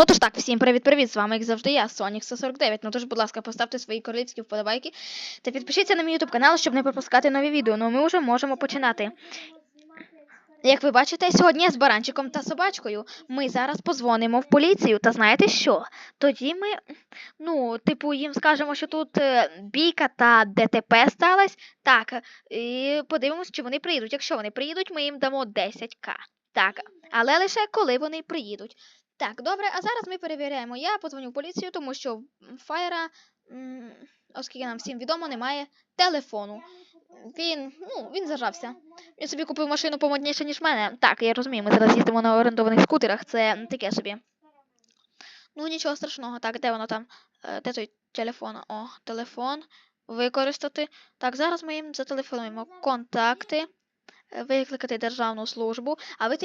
Ну тож так, всім привіт-привіт! З вами, як завжди, я, Сонік 149. Ну тож, будь ласка, поставте свої королівські вподобайки та підпишіться на мій YouTube канал, щоб не пропускати нові відео. Ну ми вже можемо починати. Як ви бачите, сьогодні з баранчиком та собачкою ми зараз позвонимо в поліцію. Та знаєте що? Тоді ми, ну, типу, їм скажемо, що тут е, бійка та ДТП сталась. Так, і подивимось, чи вони приїдуть. Якщо вони приїдуть, ми їм дамо 10к. Так, але лише коли вони приїдуть. Так, добре, а зараз ми перевіряємо. Я подзвоню в поліцію, тому що в Фаєра, оскільки нам всім відомо, немає телефону. Він, ну, він зажався. Він собі купив машину помодніше, ніж мене. Так, я розумію, ми зараз їздимо на орендованих скутерах, це таке собі. Ну, нічого страшного. Так, де воно там? Е, Де той телефон? О, телефон. Використати. Так, зараз ми їм зателефонуємо контакти, е, викликати державну службу, а ви